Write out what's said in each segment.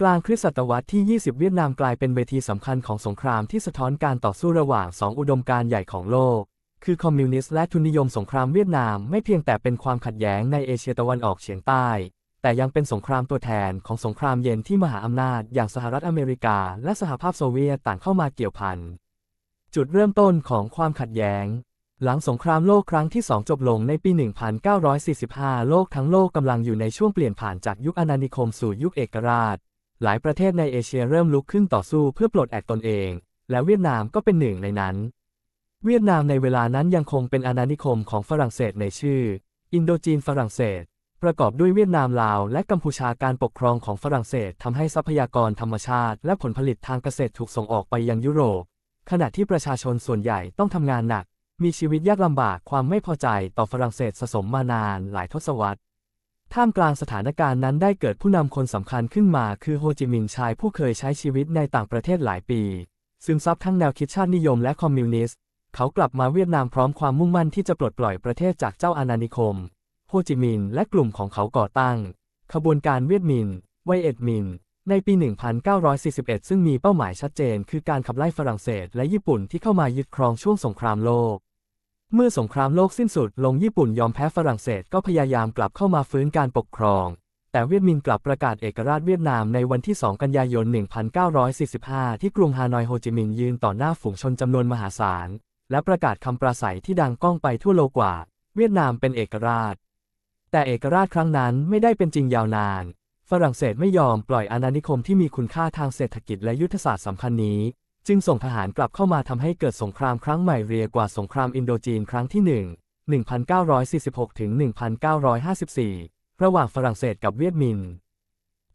กลางคริสตศตวรรษที่ 20 เวียดนามกลายเป็นเวทีสำคัญของสงครามที่สะท้อนการต่อสู้ระหว่างสองอุดมการณ์ใหญ่ของโลก คือคอมมิวนิสต์และทุนนิยมสงครามเวียดนามไม่เพียงแต่เป็นความขัดแย้งในเอเชียตะวันออกเฉียงใต้ แต่ยังเป็นสงครามตัวแทนของสงครามเย็นที่มหาอำนาจอย่างสหรัฐอเมริกา และสหภาพโซเวียตต่างเข้ามาเกี่ยวพัน จุดเริ่มต้นของความขัดแย้ง หลังสงครามโลกครั้งที่2จบลงในปี 1945 โลกทั้งโลกกำลังอยู่ในช่วงเปลี่ยนผ่านจากยุคอาณานิคมสู่ยุคเอกราช หลายประเทศในเอเชียเริ่มลุกขึ้นต่อสู้เพื่อปลดแอกตนเอง และเวียดนามก็เป็นหนึ่งในนั้น เวียดนามในเวลานั้นยังคงเป็นอาณานิคมของฝรั่งเศสในชื่อ อินโดจีนฝรั่งเศส ประกอบด้วยเวียดนามลาว และกัมพูชาการปกครองของฝรั่งเศสทำให้ทรัพยากรธรรมชาติ และผลผลิตทางเกษตรถูกส่งออกไปยังยุโรป ขณะที่ประชาชนส่วนใหญ่ต้องทำงานหนัก มีชีวิตยากลำบากความไม่พอใจต่อฝรั่งเศสสะสมมานานหลายทศวรรษ ท่ามกลางสถานการณ์นั้นได้เกิดผู้นำคนสำคัญขึ้นมา คือโฮจิมินห์ชายผู้เคยใช้ชีวิตในต่างประเทศหลายปี ซึมซับทั้งแนวคิดชาตินิยมและคอมมิวนิสต์ เขากลับมาเวียดนามพร้อมความมุ่งมั่นที่จะปลดปล่อยประเทศจากเจ้าอาณานิคม โฮจิมินห์และกลุ่มของเขาก่อตั้ง ขบวนการเวียดมินห์ไวเอ็ดมินห์ในปี 1941 ซึ่งมีเป้าหมายชัดเจน คือการขับไล่ฝรั่งเศสและญี่ปุ่นที่เข้ามายึดครองช่วงสงครามโลก เมื่อสงครามโลกสิ้นสุดลงญี่ปุ่นยอมแพ้ฝรั่งเศสก็พยายามกลับเข้ามาฟื้นการปกครอง แต่เวียดมินกลับประกาศเอกราชเวียดนามในวันที่ 2 กันยายน 1945 ที่กรุงฮานอยโฮจิมินห์ยืนต่อหน้าฝูงชนจำนวนมหาศาล และประกาศคำปราศัยที่ดังก้องไปทั่วโลกว่า เวียดนามเป็นเอกราช แต่เอกราชครั้งนั้นไม่ได้เป็นจริงยาวนาน ฝรั่งเศสไม่ยอมปล่อยอาณานิคมที่มีคุณค่าทางเศรษฐกิจและยุทธศาสตร์สำคัญนี้ จึงส่งทหารกลับเข้ามาทำให้เกิดสงครามครั้งใหม่เรียกว่าสงครามอินโดจีนครั้งที่1 1946ถึง1954 ระหว่างฝรั่งเศสกับเวียดมิน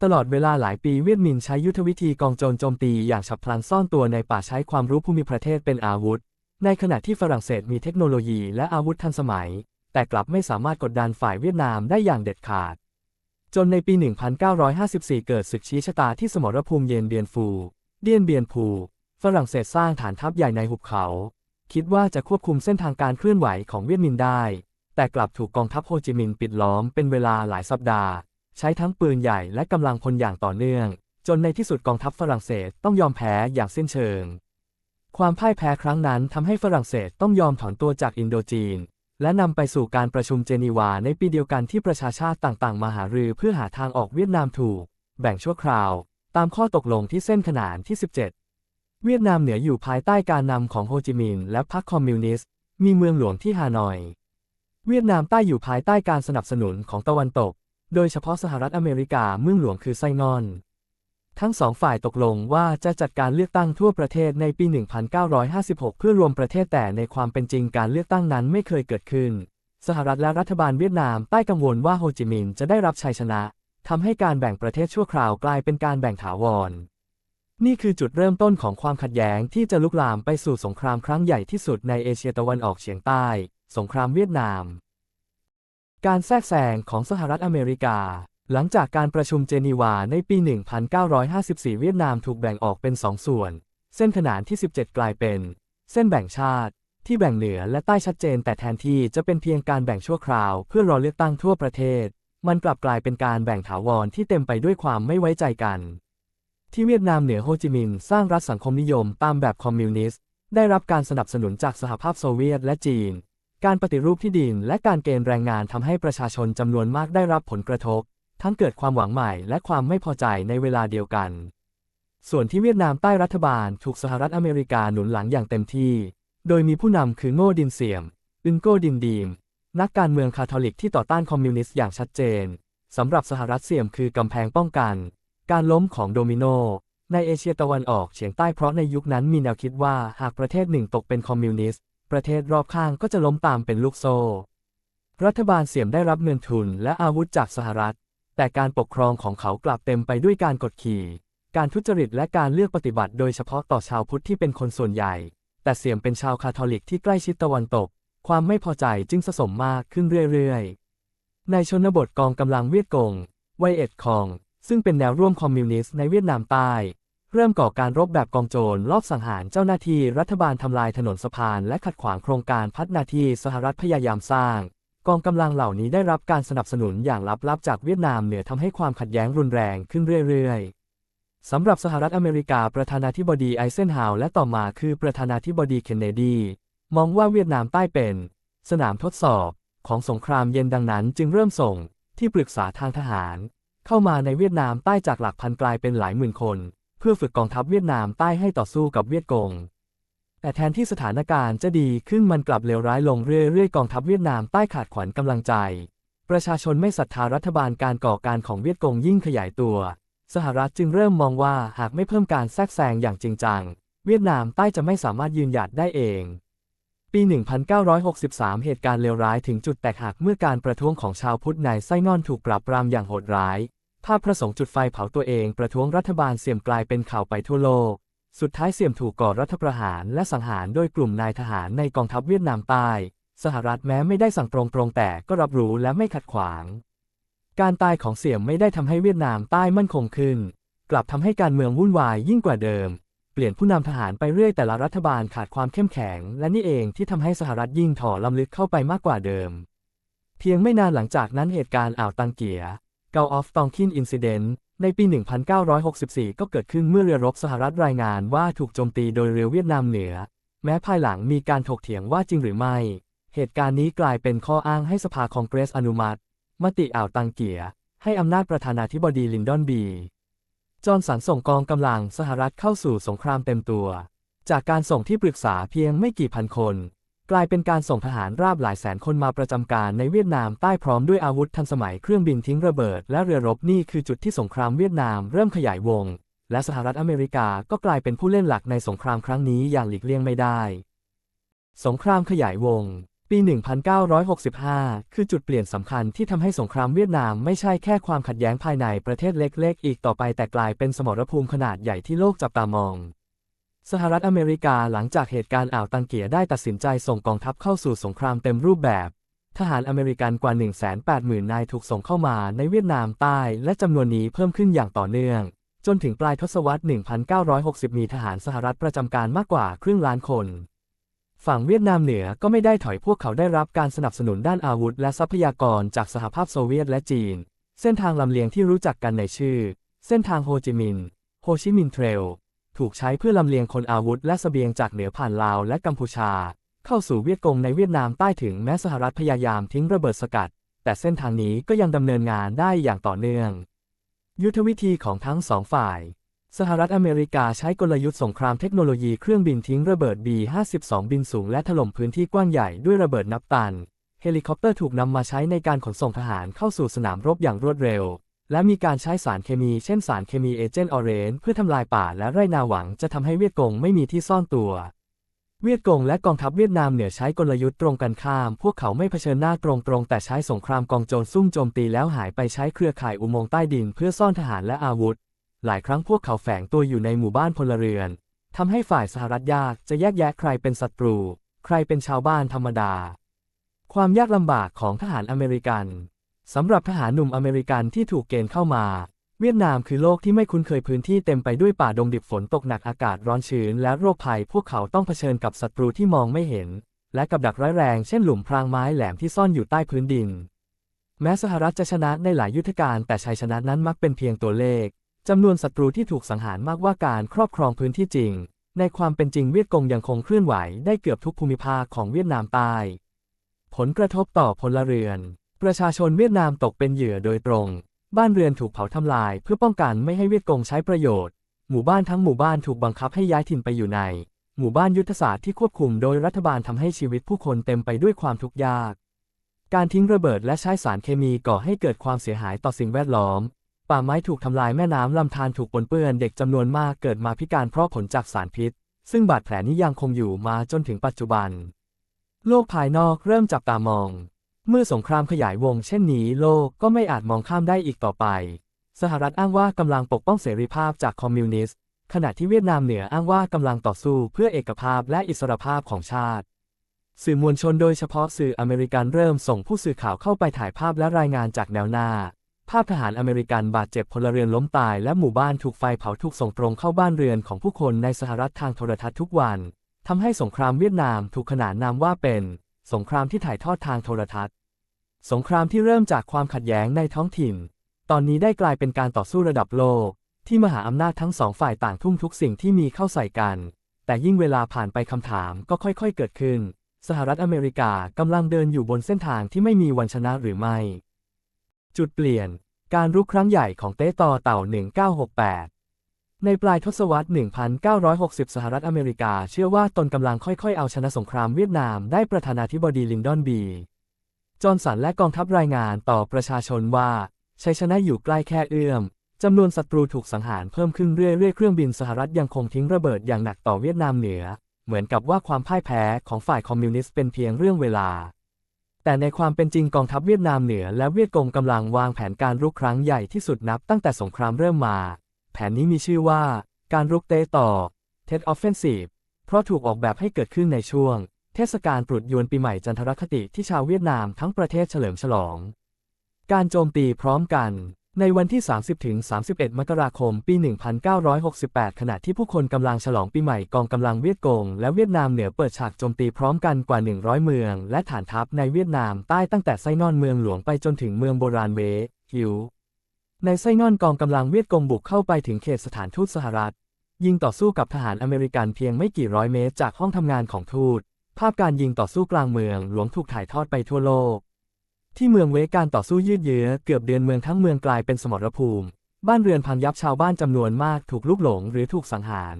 ตลอดเวลาหลายปีเวียดมินใช้ยุทธวิธีกองโจรโจมตีอย่างฉับพลันซ่อนตัวในป่าใช้ความรู้ภูมิประเทศเป็นอาวุธ ในขณะที่ฝรั่งเศสมีเทคโนโลยีและอาวุธทันสมัย แต่กลับไม่สามารถกดดันฝ่ายเวียดนามได้อย่างเด็ดขาด จนในปี 1954 เกิดศึกชี้ชะตาที่สมรภูมิเยนเบียนฟู เดียนเบียนพู ฝรั่งเศสสร้างฐานทัพใหญ่ในหุบเขา คิดว่าจะควบคุมเส้นทางการเคลื่อนไหวของเวียดมินได้ แต่กลับถูกกองทัพโฮจิมินห์ปิดล้อมเป็นเวลาหลายสัปดาห์ ใช้ทั้งปืนใหญ่และกำลังพลอย่างต่อเนื่อง จนในที่สุดกองทัพฝรั่งเศสต้องยอมแพ้อย่างสิ้นเชิง ความพ่ายแพ้ครั้งนั้นทำให้ฝรั่งเศสต้องยอมถอนตัวจากอินโดจีน และนำไปสู่การประชุมเจนีวาในปีเดียวกันที่ประชาชาติต่างๆ มาหารือเพื่อหาทางออกเวียดนามถูก แบ่งชั่วคราว ตามข้อตกลงที่เส้นขนานที่ 17 เวียดนามเหนืออยู่ภายใต้การนำของโฮจิมินห์และพรรคคอมมิวนิสต์ มีเมืองหลวงที่ฮานอย เวียดนามใต้อยู่ภายใต้การสนับสนุนของตะวันตก โดยเฉพาะสหรัฐอเมริกาเมืองหลวงคือไซงอน ทั้งสองฝ่ายตกลงว่าจะจัดการเลือกตั้งทั่วประเทศในปี 1956 เพื่อรวมประเทศแต่ในความเป็นจริงการเลือกตั้งนั้นไม่เคยเกิดขึ้น สหรัฐและรัฐบาลเวียดนามใต้กังวลว่าโฮจิมินห์จะได้รับชัยชนะทำให้การแบ่งประเทศชั่วคราวกลายเป็นการแบ่งถาวร นี่คือจุดเริ่มต้นของความขัดแย้งที่จะลุกลามไปสู่สงครามครั้งใหญ่ที่สุดในเอเชียตะวันออกเฉียงใต้ สงครามเวียดนาม การแทรกแซงของสหรัฐอเมริกา หลังจากการประชุมเจนีวาในปี 1954 เวียดนามถูกแบ่งออกเป็นสองส่วน เส้นขนานที่ 17 กลายเป็น เส้นแบ่งชาติ ที่แบ่งเหนือและใต้ชัดเจน แต่แทนที่จะเป็นเพียงการแบ่งชั่วคราวเพื่อรอเลือกตั้งทั่วประเทศ มันกลับกลายเป็นการแบ่งถาวรที่เต็มไปด้วยความไม่ไว้ใจกัน ที่เวียดนามเหนือโฮจิมินห์สร้างรัฐสังคมนิยมตามแบบคอมมิวนิสต์ ได้รับการสนับสนุนจากสหภาพโซเวียตและจีน การปฏิรูปที่ดินและการเกณฑ์แรงงานทำให้ประชาชนจำนวนมากได้รับผลกระทบ ทั้งเกิดความหวังใหม่และความไม่พอใจในเวลาเดียวกัน ส่วนที่เวียดนามใต้รัฐบาลถูกสหรัฐอเมริกาหนุนหลังอย่างเต็มที่ โดยมีผู้นำคือโง่ดินเสียมอึนโกดินดีม นักการเมืองคาทอลิกที่ต่อต้านคอมมิวนิสต์อย่างชัดเจนสำหรับสหรัฐเสียมคือกำแพงป้องกัน การล้มของโดมิโนในเอเชียตะวันออกเฉียงใต้เพราะในยุคนั้นมีแนวคิดว่าหากประเทศหนึ่งตกเป็นคอมมิวนิสต์ ประเทศรอบข้างก็จะล้มตามเป็นลูกโซ่ รัฐบาลเสียมได้รับเงินทุนและอาวุธจากสหรัฐ แต่การปกครองของเขากลับเต็มไปด้วยการกดขี่ การทุจริตและการเลือกปฏิบัติโดยเฉพาะต่อชาวพุทธที่เป็นคนส่วนใหญ่ แต่เสียมเป็นชาวคาทอลิกที่ใกล้ชิดตะวันตก ความไม่พอใจจึงสะสมมากขึ้นเรื่อยๆ ในชนบทกองกำลังเวียดกงไวเอ็ดคอง ซึ่งเป็นแนวร่วมคอมมิวนิสต์ในเวียดนามใต้ เริ่มก่อการรบแบบกองโจรลอบสังหารเจ้าหน้าที่รัฐบาลทำลายถนนสะพานและขัดขวางโครงการพัฒนาที่สหรัฐพยายามสร้าง กองกำลังเหล่านี้ได้รับการสนับสนุนอย่างลับๆจากเวียดนามเหนือทำให้ความขัดแย้งรุนแรงขึ้นเรื่อยๆสำหรับสหรัฐอเมริกาประธานาธิบดีไอเซนฮาวและต่อมาคือประธานาธิบดีเคนเนดี มองว่าเวียดนามใต้เป็น สนามทดสอบของสงครามเย็นดังนั้นจึงเริ่มส่งที่ปรึกษาทางทหาร เข้ามาในเวียดนามใต้จากหลักพันกลายเป็นหลายหมื่นคน เพื่อฝึกกองทัพเวียดนามใต้ให้ต่อสู้กับเวียดกง แต่แทนที่สถานการณ์จะดีขึ้นมันกลับเลวร้ายลงเรื่อยๆกองทัพเวียดนามใต้ขาดขวัญกำลังใจ ประชาชนไม่ศรัทธารัฐบาลการก่อการของเวียดกงยิ่งขยายตัว สหรัฐจึงเริ่มมองว่าหากไม่เพิ่มการแทรกแซงอย่างจริงจัง เวียดนามใต้จะไม่สามารถยืนหยัดได้เอง ปี 1963 เหตุการณ์เลวร้ายถึงจุดแตกหักเมื่อการประท้วงของชาวพุทธในไส้งอนถูกปราบปรามอย่างโหดร้าย ภาพพระสงฆ์จุดไฟเผาตัวเองประท้วงรัฐบาลเสี่ยมกลายเป็นข่าวไปทั่วโลก สุดท้ายเสี่ยมถูกก่อรัฐประหารและสังหารโดยกลุ่มนายทหารในกองทัพเวียดนามใต้ สหรัฐแม้ไม่ได้สั่งตรงๆแต่ก็รับรู้และไม่ขัดขวาง การตายของเสี่ยมไม่ได้ทำให้เวียดนามใต้มั่นคงขึ้น กลับทำให้การเมืองวุ่นวายยิ่งกว่าเดิม เปลี่ยนผู้นำทหารไปเรื่อยแต่ละรัฐบาลขาดความเข้มแข็ง และนี่เองที่ทำให้สหรัฐยิ่งถอลำลึกเข้าไปมากกว่าเดิม เพียงไม่นานหลังจากนั้นเหตุการณ์อ่าวตังเกีย g u l of Tonkin Incident ในปี 1964 ก็เกิดขึ้นเมื่อเรือรบสหรัฐรายงานว่าถูกโจมตีโดยเรือเวียดนามเหนือ แม้ภายหลังมีการถกเถียงว่าจริงหรือไม่ เหตุการณ์นี้กลายเป็นข้ออ้างให้สภาคองเกรสอนุมัติ มติอ่าวตังเกียให้อำนาจประธานาธิบดีลินดอนบี จอห์นสันส่งกองกำลังสหรัฐเข้าสู่สงครามเต็มตัว จากการส่งที่ปรึกษาเพียงไม่กี่พันคน กลายเป็นการส่งทหารราบหลายแสนคนมาประจำการในเวียดนามใต้พร้อมด้วยอาวุธทันสมัยเครื่องบินทิ้งระเบิด และเรือรบนี่คือจุดที่สงครามเวียดนามเริ่มขยายวง และสหรัฐอเมริกาก็กลายเป็นผู้เล่นหลักในสงครามครั้งนี้อย่างหลีกเลี่ยงไม่ได้ สงครามขยายวง ปี 1965 คือจุดเปลี่ยนสำคัญที่ทำให้สงครามเวียดนามไม่ใช่แค่ความขัดแย้งภายในประเทศเล็กๆ อีกต่อไปแต่กลายเป็นสมรภูมิขนาดใหญ่ที่โลกจับตามอง สหรัฐอเมริกาหลังจากเหตุการณ์อ่าวตังเกียได้ตัดสินใจส่งกองทัพเข้าสู่สงครามเต็มรูปแบบ ทหารอเมริกันกว่า 180,000 นายถูกส่งเข้ามาในเวียดนามใต้ และจำนวนนี้เพิ่มขึ้นอย่างต่อเนื่อง จนถึงปลายทศวรรษ 1960 มีทหารสหรัฐประจำการมากกว่าครึ่งล้านคน ฝั่งเวียดนามเหนือก็ไม่ได้ถอยพวกเขาได้รับการสนับสนุนด้านอาวุธ และทรัพยากรจากสหภาพโซเวียตและจีน เส้นทางลำเลียงที่รู้จักกันในชื่อ เส้นทางโฮจิมินห์โฮชิมินห์เทรล ถูกใช้เพื่อลำเลียงคนอาวุธและเสบียงจากเหนือผ่านลาวและกัมพูชา เข้าสู่เวียดกงในเวียดนามใต้ถึงแม้สหรัฐพยายามทิ้งระเบิดสกัด แต่เส้นทางนี้ก็ยังดำเนินงานได้อย่างต่อเนื่อง ยุทธวิธีของทั้งสองฝ่าย สหรัฐอเมริกาใช้กลยุทธ์สงครามเทคโนโลยีเครื่องบินทิ้งระเบิด B-52 บินสูงและถล่มพื้นที่กว้างใหญ่ด้วยระเบิดนับตัน เฮลิคอปเตอร์ถูกนำมาใช้ในการขนส่งทหารเข้าสู่สนามรบอย่างรวดเร็ว และมีการใช้สารเคมีเช่นสารเคมีเอเจนต์ออเรนเพื่อทำลายป่าและไร่นาหวังจะทำให้เวียดกงไม่มีที่ซ่อนตัว เวียดกงและกองทัพเวียดนามเหนือใช้กลยุทธ์ตรงกันข้าม พวกเขาไม่เผชิญหน้าตรงๆ แต่ใช้สงครามกองโจรซุ่มโจมตีแล้วหายไปใช้เครือข่ายอุโมงค์ใต้ดิน เพื่อซ่อนทหารและอาวุธ หลายครั้งพวกเขาแฝงตัวอยู่ในหมู่บ้านพลเรือนทำให้ฝ่ายสหรัฐยากจะแยกแยะใครเป็นศัตรู ใครเป็นชาวบ้านธรรมดา ความยากลำบากของทหารอเมริกันสำหรับทหารหนุ่มอเมริกันที่ถูกเกณฑ์เข้ามา เวียดนามคือโลกที่ไม่คุ้นเคยพื้นที่เต็มไปด้วยป่าดงดิบฝนตกหนักอากาศร้อนชื้น และโรคภัยพวกเขาต้องเผชิญกับศัตรูที่มองไม่เห็น และกับดักร้ายแรงเช่นหลุมพรางไม้แหลมที่ซ่อนอยู่ใต้พื้นดิน แม้สหรัฐจะชนะในหลายยุทธการแต่ชัยชนะนั้นมักเป็นเพียงตัวเลข จำนวนศัตรูที่ถูกสังหารมากว่าการครอบครองพื้นที่จริง ในความเป็นจริงเวียดกงยังคงเคลื่อนไหวได้เกือบทุกภูมิภาคของเวียดนามใต้ ผลกระทบต่อพลเรือน ประชาชนเวียดนามตกเป็นเหยื่อโดยตรง บ้านเรือนถูกเผาทำลายเพื่อป้องกันไม่ให้เวียดกงใช้ประโยชน์ หมู่บ้านทั้งหมู่บ้านถูกบังคับให้ย้ายถิ่นไปอยู่ใน หมู่บ้านยุทธศาสตร์ที่ควบคุมโดยรัฐบาลทำให้ชีวิตผู้คนเต็มไปด้วยความทุกข์ยาก การทิ้งระเบิดและใช้สารเคมีก่อให้เกิดความเสียหายต่อสิ่งแวดล้อม ป่าไม้ถูกทำลายแม่น้ำลำธารถูกปนเปื้อนเด็กจำนวนมากเกิดมาพิการเพราะผลจากสารพิษ ซึ่งบาดแผลนี้ยังคงอยู่มาจนถึงปัจจุบัน โลกภายนอกเริ่มจับตามอง เมื่อสงครามขยายวงเช่นนี้โลกก็ไม่อาจมองข้ามได้อีกต่อไป สหรัฐอ้างว่ากำลังปกป้องเสรีภาพจากคอมมิวนิสต์ ขณะที่เวียดนามเหนืออ้างว่ากำลังต่อสู้เพื่อเอกภาพและอิสรภาพของชาติสื่อมวลชนโดยเฉพาะสื่ออเมริกันเริ่มส่งผู้สื่อข่าวเข้าไปถ่ายภาพและรายงานจากแนวหน้า ภาพทหารอเมริกันบาดเจ็บพลเรือนล้มตายและหมู่บ้านถูกไฟเผาถูกส่งตรงเข้าบ้านเรือนของผู้คนในสหรัฐทางโทรทัศน์ทุกวันทำให้สงครามเวียดนามถูกขนานนามว่าเป็น สงครามที่ถ่ายทอดทางโทรทัศน์ สงครามที่เริ่มจากความขัดแย้งในท้องถิ่น ตอนนี้ได้กลายเป็นการต่อสู้ระดับโลก ที่มหาอำนาจทั้งสองฝ่ายต่างทุ่มทุกสิ่งที่มีเข้าใส่กัน แต่ยิ่งเวลาผ่านไปคำถามก็ค่อย ๆ เกิดขึ้น สหรัฐอเมริกากำลังเดินอยู่บนเส้นทางที่ไม่มีวันชนะหรือไม่ จุดเปลี่ยน การรุกครั้งใหญ่ของเต้ต่อเต่า 1968 ในปลายทศวรรษ 1960 สหรัฐอเมริกาเชื่อว่าตนกำลังค่อยๆ เอาชนะสงครามเวียดนามได้ประธานาธิบดีลินดอนบี จอห์นสันและกองทัพรายงานต่อประชาชนว่าชัยชนะอยู่ใกล้แค่เอื้อมจำนวนศัตรูถูกสังหารเพิ่มขึ้นเรื่อยๆ เครื่องบินสหรัฐยังคงทิ้งระเบิดอย่างหนักต่อเวียดนามเหนือ เหมือนกับว่าความพ่ายแพ้ของฝ่ายคอมมิวนิสต์เป็นเพียงเรื่องเวลา แต่ในความเป็นจริงกองทัพเวียดนามเหนือและเวียดกงกำลังวางแผนการรุกครั้งใหญ่ที่สุดนับตั้งแต่สงครามเริ่มมา แผนนี้มีชื่อว่า การรุกเตะต่อ Tet Offensive เพราะถูกออกแบบให้เกิดขึ้นในช่วง เทศกาลตรุษยวนปีใหม่จันทรคติที่ชาวเวียดนามทั้งประเทศเฉลิมฉลอง การโจมตีพร้อมกัน ในวันที่ 30-31 มกราคม ปี 1968 ขณะที่ผู้คนกำลังฉลองปีใหม่กองกำลังเวียดกง และเวียดนามเหนือเปิดฉากโจมตีพร้อมกันกว่า 100 เมือง และฐานทัพในเวียดนามใต้ตั้งแต่ไส้นอนเมืองหลวงไปจนถึงเมืองโบราณเวฮิว ในไส้นอนกองกำลังเวียดกงบุกเข้าไปถึงเขตสถานทูตสหรัฐ ยิงต่อสู้กับทหารอเมริกันเพียงไม่กี่ร้อยเมตรจากห้องทำงานของทูต ภาพการยิงต่อสู้กลางเมืองหลวงถูกถ่ายทอดไปทั่วโลก ที่เมืองเวการต่อสู้ยืดเยื้อเกือบเดือนเมืองทั้งเมืองกลายเป็นสมรภูมิ บ้านเรือนพังยับชาวบ้านจำนวนมากถูกลุกหลงหรือถูกสังหาร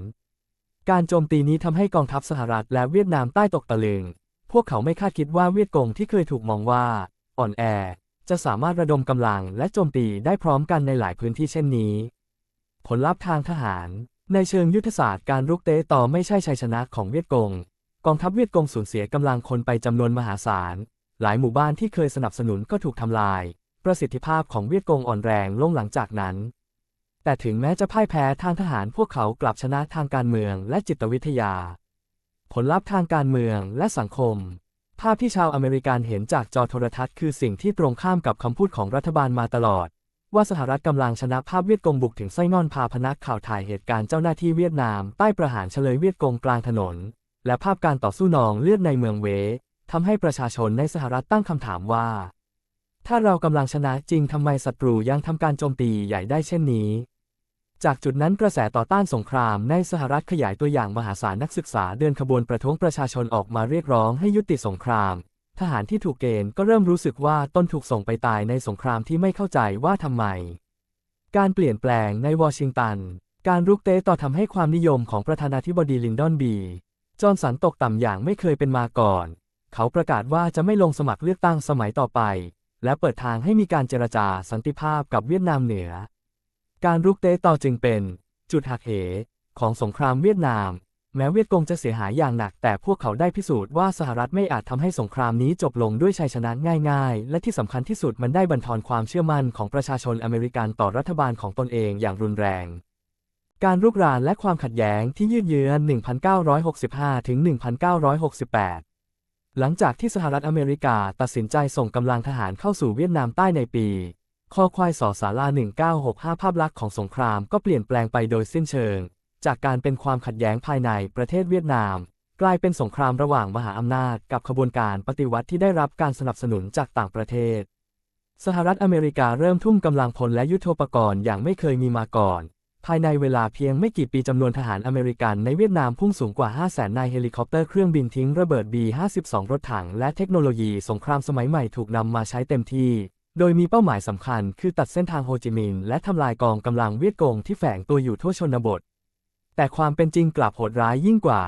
การโจมตีนี้ทำให้กองทัพสหรัฐและเวียดนามใต้ตกตะลึง พวกเขาไม่คาดคิดว่าเวียดกงที่เคยถูกมองว่า อ่อนแอ จะสามารถระดมกำลังและโจมตีได้พร้อมกันในหลายพื้นที่เช่นนี้ ผลลัพธ์ทางทหาร ในเชิงยุทธศาสตร์การรุกเตะต่อไม่ใช่ชัยชนะของเวียดกง กองทัพเวียดกงสูญเสียกำลังคนไปจำนวนมหาศาล หลายหมู่บ้านที่เคยสนับสนุนก็ถูกทำลาย ประสิทธิภาพของเวียดกงอ่อนแรงลงหลังจากนั้น แต่ถึงแม้จะพ่ายแพ้ทางทหารพวกเขากลับชนะทางการเมืองและจิตวิทยา ผลลัพธ์ทางการเมืองและสังคม ภาพที่ชาวอเมริกันเห็นจากจอโทรทัศน์คือสิ่งที่ตรงข้ามกับคำพูดของรัฐบาลมาตลอด ว่าสหรัฐกำลังชนะภาพเวียดกงบุกถึงไส้นอนพาพนักข่าวถ่ายเหตุการณ์เจ้าหน้าที่เวียดนามใต้ประหารเฉลยเวียดกงกลางถนน และภาพการต่อสู้นองเลือดในเมืองเว ทำให้ประชาชนในสหรัฐตั้งคำถามว่า ถ้าเรากำลังชนะจริงทำไมศัตรูยังทำการโจมตีใหญ่ได้เช่นนี้ จากจุดนั้นกระแสต่อต้านสงครามในสหรัฐขยายตัวอย่างมหาศาลนักศึกษาเดินขบวนประท้วงประชาชนออกมาเรียกร้องให้ยุติสงคราม ทหารที่ถูกเกณฑ์ก็เริ่มรู้สึกว่าต้นถูกส่งไปตายในสงครามที่ไม่เข้าใจว่าทำไม การเปลี่ยนแปลงในวอชิงตัน การรุกเตะต่อทำให้ความนิยมของประธานาธิบดีลินดอนบี จอห์นสันตกต่ำอย่างไม่เคยเป็นมาก่อน เขาประกาศว่าจะไม่ลงสมัครเลือกตั้งสมัยต่อไป และเปิดทางให้มีการเจรจาสันติภาพกับเวียดนามเหนือ การรุกเตะต่อจึงเป็น จุดหักเหของสงครามเวียดนาม แม้เวียดกงจะเสียหายอย่างหนัก แต่พวกเขาได้พิสูจน์ว่าสหรัฐไม่อาจทำให้สงครามนี้จบลงด้วยชัยชนะง่ายๆ และที่สำคัญที่สุดมันได้บั่นทอนความเชื่อมั่นของประชาชนอเมริกันต่อรัฐบาลของตนเองอย่างรุนแรงการรุกรานและความขัดแย้งที่ยืดเยื้อ 1965 ถึง 1968 หลังจากที่สหรัฐอเมริกาตัดสินใจส่งกำลังทหารเข้าสู่เวียดนามใต้ในปี คอควายสอสารา1965 ภาพลักษณ์ของสงครามก็เปลี่ยนแปลงไปโดยสิ้นเชิง จากการเป็นความขัดแย้งภายในประเทศเวียดนาม กลายเป็นสงครามระหว่างมหาอำนาจกับขบวนการปฏิวัติที่ได้รับการสนับสนุนจากต่างประเทศ สหรัฐอเมริกาเริ่มทุ่มกำลังพลและยุทโธปกรณ์อย่างไม่เคยมีมาก่อน ภายในเวลาเพียงไม่กี่ปีจำนวนทหารอเมริกันในเวียดนามพุ่งสูงกว่า 5 0 0 0 0 0 นายเฮลิคอปเตอร์เครื่องบินทิ้งระเบิด B-52 รถถังและเทคโนโลยีสงครามสมัยใหม่ถูกนำมาใช้เต็มที่ โดยมีเป้าหมายสำคัญคือตัดเส้นทางโฮจิมินห์และทำลายกองกำลังเวียดกงที่แฝงตัวอยู่ทั่วชนบท แต่ความเป็นจริงกลับโหดร้ายยิ่งกว่า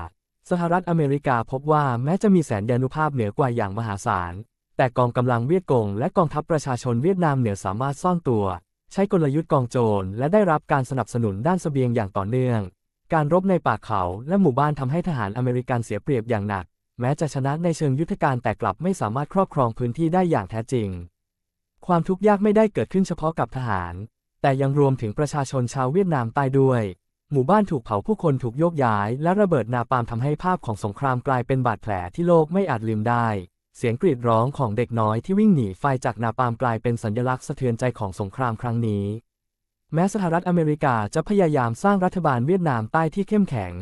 สหรัฐอเมริกาพบว่าแม้จะมีแสนยานุภาพเหนือกว่าอย่างมหาศาล แต่กองกำลังเวียดกงและกองทัพประชาชนเวียดนามเหนือสามารถซ่อนตัว ใช้กลยุทธ์กองโจรและได้รับการสนับสนุนด้านเสบียงอย่างต่อเนื่อง การรบในป่าเขาและหมู่บ้านทำให้ทหารอเมริกันเสียเปรียบอย่างหนัก แม้จะชนะในเชิงยุทธการแต่กลับไม่สามารถครอบครองพื้นที่ได้อย่างแท้จริง ความทุกข์ยากไม่ได้เกิดขึ้นเฉพาะกับทหาร แต่ยังรวมถึงประชาชนชาวเวียดนามใต้ด้วย หมู่บ้านถูกเผาผู้คนถูกโยกย้าย และระเบิดนาปาล์มทำให้ภาพของสงครามกลายเป็นบาดแผลที่โลกไม่อาจลืมได้ เสียงกรีดร้องของเด็กน้อยที่วิ่งหนีไฟจากนาปามกลายเป็นสัญลักษณ์สะเทือนใจของสงครามครั้งนี้ แม้สหรัฐอเมริกาจะพยายามสร้างรัฐบาลเวียดนามใต้ที่เข้มแข็ง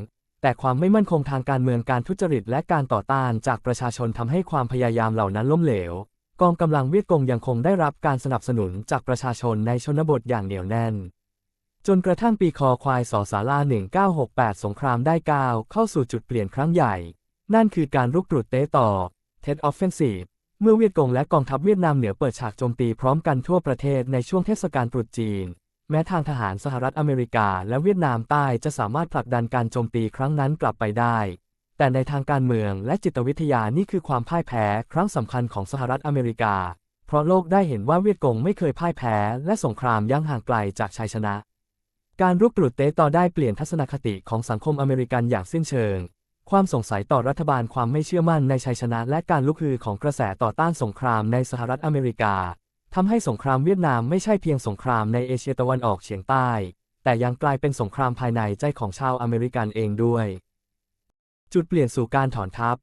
แต่ความไม่มั่นคงทางการเมืองการทุจริตและการต่อต้านจากประชาชนทำให้ความพยายามเหล่านั้นล้มเหลว กองกำลังเวียดกงยังคงได้รับการสนับสนุนจากประชาชนในชนบทอย่างเหนียวแน่น จนกระทั่งปีคอควายสอสารา1968 สงครามได้ก้าวเข้าสู่จุดเปลี่ยนครั้งใหญ่ นั่นคือการรุกรุดเตะต่อ Tet Offensive เมื่อเวียดกงและกองทัพเวียดนามเหนือเปิดฉากโจมตีพร้อมกันทั่วประเทศในช่วงเทศกาลตรุษจีน แม้ทางทหารสหรัฐอเมริกาและเวียดนามใต้จะสามารถผลักดันการโจมตีครั้งนั้นกลับไปได้ แต่ในทางการเมืองและจิตวิทยานี่คือความพ่ายแพ้ครั้งสำคัญของสหรัฐอเมริกา เพราะโลกได้เห็นว่าเวียดกงไม่เคยพ่ายแพ้ และสงครามยังห่างไกลจากชัยชนะ การรุกรุดเตะต่อได้เปลี่ยนทัศนคติของสังคมอเมริกันอย่างสิ้นเชิง ความสงสัยต่อรัฐบาลความไม่เชื่อมั่นในชัยชนะและการลุกฮือของกระแสต่อต้านสงครามในสหรัฐอเมริกาทำให้สงครามเวียดนามไม่ใช่เพียงสงครามในเอเชียตะวันออกเฉียงใต้ แต่ยังกลายเป็นสงครามภายในใจของชาวอเมริกันเองด้วย จุดเปลี่ยนสู่การถอนทัพ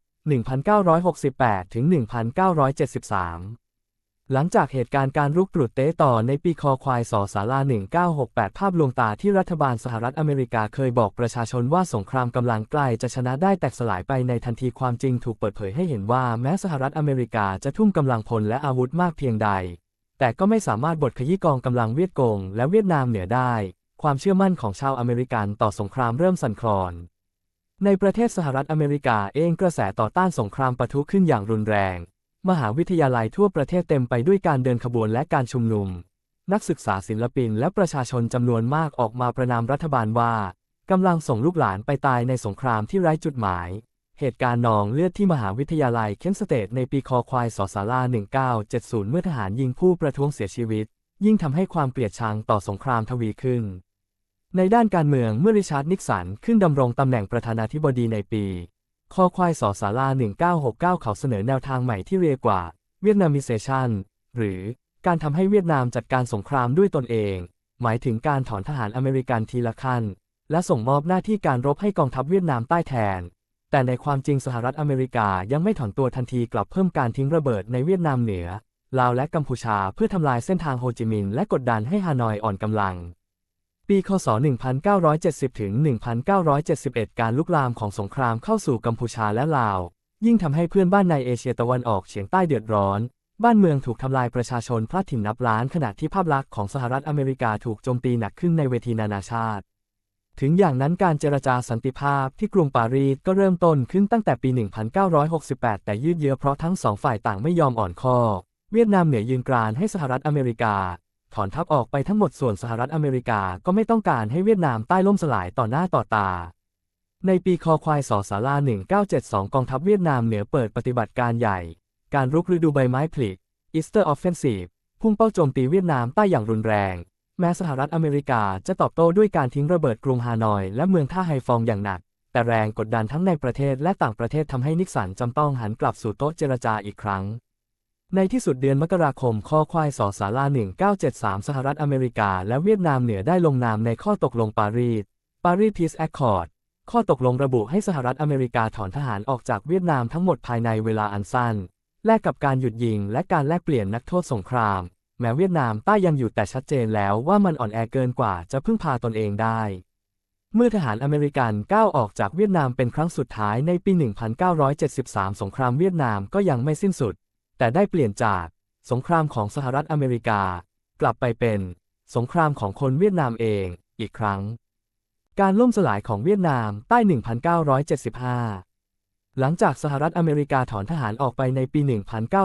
1968 ถึง 1973 หลังจากเหตุการณ์การรุกรุดเตะต่อในปีคอควายสอสารา1968 ภาพลวงตาที่รัฐบาลสหรัฐอเมริกาเคยบอกประชาชนว่าสงครามกำลังใกล้จะชนะได้แตกสลายไปในทันทีความจริงถูกเปิดเผยให้เห็นว่าแม้สหรัฐอเมริกาจะทุ่มกำลังพลและอาวุธมากเพียงใด แต่ก็ไม่สามารถบดขยี้กองกำลังเวียดกงและเวียดนามเหนือได้ ความเชื่อมั่นของชาวอเมริกันต่อสงครามเริ่มสั่นคลอน ในประเทศสหรัฐอเมริกาเองกระแสต่อต้านสงครามปะทุขึ้นอย่างรุนแรง มหาวิทยาลัยทั่วประเทศเต็มไปด้วยการเดินขบวนและการชุมนุม นักศึกษาศิลปินและประชาชนจำนวนมากออกมาประนามรัฐบาลว่ากำลังส่งลูกหลานไปตายในสงครามที่ไร้จุดหมาย เหตุการณ์นองเลือดที่มหาวิทยาลัยเคนสเตทในปีคอควายสอสารา1970 เมื่อทหารยิงผู้ประท้วงเสียชีวิต ยิ่งทำให้ความเกลียดชังต่อสงครามทวีขึ้น ในด้านการเมืองเมื่อริชาร์ดนิกสันขึ้นดำรงตำแหน่งประธานาธิบดีในปี คอควายสอสารา1969 เขาเสนอแนวทางใหม่ที่เรียกว่า เวียดนามิเซชันหรือการทำให้เวียดนามจัดการสงครามด้วยตนเอง หมายถึงการถอนทหารอเมริกันทีละขั้น และส่งมอบหน้าที่การรบให้กองทัพเวียดนามใต้แทน แต่ในความจริงสหรัฐอเมริกายังไม่ถอนตัวทันทีกลับเพิ่มการทิ้งระเบิดในเวียดนามเหนือลาวและกัมพูชาเพื่อทำลายเส้นทางโฮจิมินห์และกดดันให้ฮานอยอ่อนกำลัง ปีคศ 1970 ถึง 1971 การลุกลามของสงครามเข้าสู่กัมพูชาและลาว ยิ่งทำให้เพื่อนบ้านในเอเชียตะวันออกเฉียงใต้เดือดร้อน บ้านเมืองถูกทำลายประชาชนพลัดถิ่นนับล้านขณะที่ภาพลักษณ์ของสหรัฐอเมริกาถูกโจมตีหนักขึ้นในเวทีนานาชาติ ถึงอย่างนั้นการเจรจาสันติภาพที่กรุงปารีสก็เริ่มต้นขึ้นตั้งแต่ปี 1968 แต่ยืดเยื้อเพราะทั้งสองฝ่ายต่างไม่ยอมอ่อนข้อ เวียดนามเหนือยืนกรานให้สหรัฐอเมริกา ถอนทัพออกไปทั้งหมดส่วนสหรัฐอเมริกาก็ไม่ต้องการให้เวียดนามใต้ล่มสลายต่อหน้าต่อตา ในปีคอควายสอสารา1972 กองทัพเวียดนามเหนือเปิดปฏิบัติการใหญ่ การรุกฤดูใบไม้ผลิอีสเตอร์ออฟเฟนซีฟพุ่งเป้าโจมตีเวียดนามใต้อย่างรุนแรง แม้สหรัฐอเมริกาจะตอบโต้ด้วยการทิ้งระเบิดกรุงฮานอย และเมืองท่าไฮฟองอย่างหนัก แต่แรงกดดันทั้งในประเทศและต่างประเทศทำให้นิกสันจำต้องหันกลับสู่โต๊ะเจรจาอีกครั้ง ในที่สุดเดือนมกราคมข้อควายสอสารา1973 สหรัฐอเมริกา และเวียดนามเหนือได้ลงนามในข้อตกลงปารีสปารีสพีซแอคคอร์ดข้อตกลงระบุให้สหรัฐอเมริกาถอนทหารออกจากเวียดนามทั้งหมดภายในเวลาอันสั้น แลกกับการหยุดยิงและการแลกเปลี่ยนนักโทษสงคราม แม้เวียดนามใต้ยังอยู่แต่ชัดเจนแล้วว่ามันอ่อนแอเกินกว่าจะพึ่งพาตนเองได้ เมื่อทหารอเมริกันก้าวออกจากเวียดนามเป็นครั้งสุดท้ายในปี 1973 สงครามเวียดนามก็ยังไม่สิ้นสุด แต่ได้เปลี่ยนจากสงครามของสหรัฐอเมริกา กลับไปเป็นสงครามของคนเวียดนามเองอีกครั้ง การล่มสลายของเวียดนามใต้ 1975 หลังจากสหรัฐอเมริกาถอนทหารออกไปในปี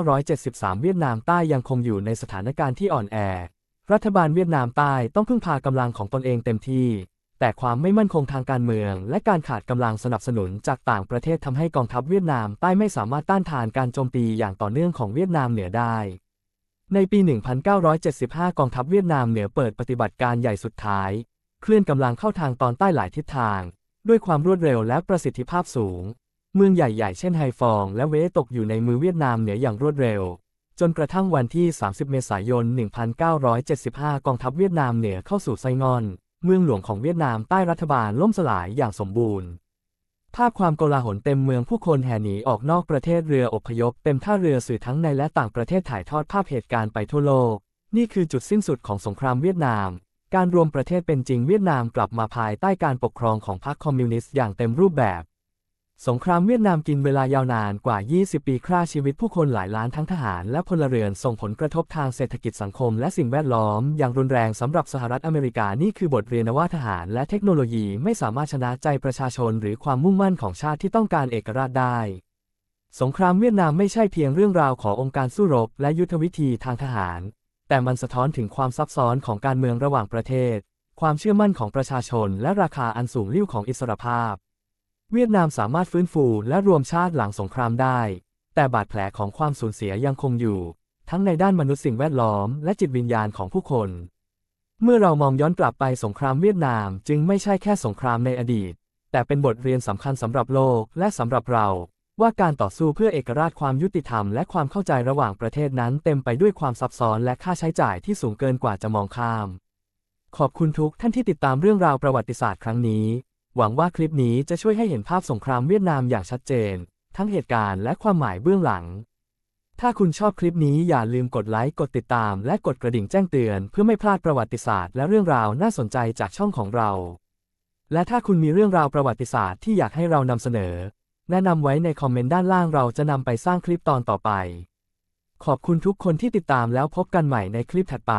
1973 เวียดนามใต้ยังคงอยู่ในสถานการณ์ที่อ่อนแอ รัฐบาลเวียดนามใต้ต้องพึ่งพากำลังของตนเองเต็มที่ แต่ความไม่มั่นคงทางการเมือง และการขาดกำลังสนับสนุนจากต่างประเทศทำให้กองทัพเวียดนามใต้ไม่สามารถต้านทานการโจมตีอย่างต่อเนื่องของเวียดนามเหนือได้ ในปี 1975 กองทัพเวียดนามเหนือเปิดปฏิบัติการใหญ่สุดท้าย เคลื่อนกำลังเข้าทางตอนใต้หลายทิศทาง ด้วยความรวดเร็วและประสิทธิภาพสูง เมืองใหญ่ๆ เช่นไฮฟอง และเวตกอยู่ในมือเวียดนามเหนืออย่างรวดเร็วจนกระทั่งวันที่ 30 เมษายน 1975 กองทัพเวียดนามเหนือเข้าสู่ไซงอน เมืองหลวงของเวียดนามใต้รัฐบาลล่มสลายอย่างสมบูรณ์ ภาพความโกลาหลเต็มเมืองผู้คนแห่หนีออกนอกประเทศเรืออพยพเต็มท่าเรือสื่อทั้งในและต่างประเทศถ่ายทอดภาพเหตุการณ์ไปทั่วโลก นี่คือจุดสิ้นสุดของสงครามเวียดนาม การรวมประเทศเป็นจริงเวียดนามกลับมาภายใต้การปกครองของพรรคคอมมิวนิสต์อย่างเต็มรูปแบบ สงครามเวียดนามกินเวลายาวนานกว่า 20 ปีฆ่าชีวิตผู้คนหลายล้านทั้งทหารและพลเรือนส่งผลกระทบทางเศรษฐกิจสังคมและสิ่งแวดล้อม อย่างรุนแรงสำหรับสหรัฐอเมริกานี่คือบทเรียนว่าทหารและเทคโนโลยีไม่สามารถชนะใจประชาชนหรือความมุ่งมั่นของชาติที่ต้องการเอกราชได้ สงครามเวียดนามไม่ใช่เพียงเรื่องราวขององค์การสู้รบและยุทธวิธีทางทหาร แต่มันสะท้อนถึงความซับซ้อนของการเมืองระหว่างประเทศ ความเชื่อมั่นของประชาชน และราคาอันสูงลิ่วของอิสรภาพ เวียดนามสามารถฟื้นฟูและรวมชาติหลังสงครามได้ แต่บาดแผลของความสูญเสียยังคงอยู่ ทั้งในด้านมนุษย์สิ่งแวดล้อมและจิตวิญญาณของผู้คน เมื่อเรามองย้อนกลับไปสงครามเวียดนามจึงไม่ใช่แค่สงครามในอดีต แต่เป็นบทเรียนสำคัญสำหรับโลกและสำหรับเรา ว่าการต่อสู้เพื่อเอกราชความยุติธรรมและความเข้าใจระหว่างประเทศนั้นเต็มไปด้วยความซับซ้อนและค่าใช้จ่ายที่สูงเกินกว่าจะมองข้าม ขอบคุณทุกท่านที่ติดตามเรื่องราวประวัติศาสตร์ครั้งนี้ หวังว่าคลิปนี้จะช่วยให้เห็นภาพสงครามเวียดนามอย่างชัดเจน ทั้งเหตุการณ์และความหมายเบื้องหลัง ถ้าคุณชอบคลิปนี้อย่าลืมกดไลค์กดติดตาม และกดกระดิ่งแจ้งเตือน เพื่อไม่พลาดประวัติศาสตร์และเรื่องราวน่าสนใจจากช่องของเรา และถ้าคุณมีเรื่องราวประวัติศาสตร์ที่อยากให้เรานำเสนอ แนะนำไว้ในคอมเมนต์ด้านล่างเราจะนำไปสร้างคลิปตอนต่อไป ขอบคุณทุกคนที่ติดตามแล้วพบกันใหม่ในคลิปถัดไป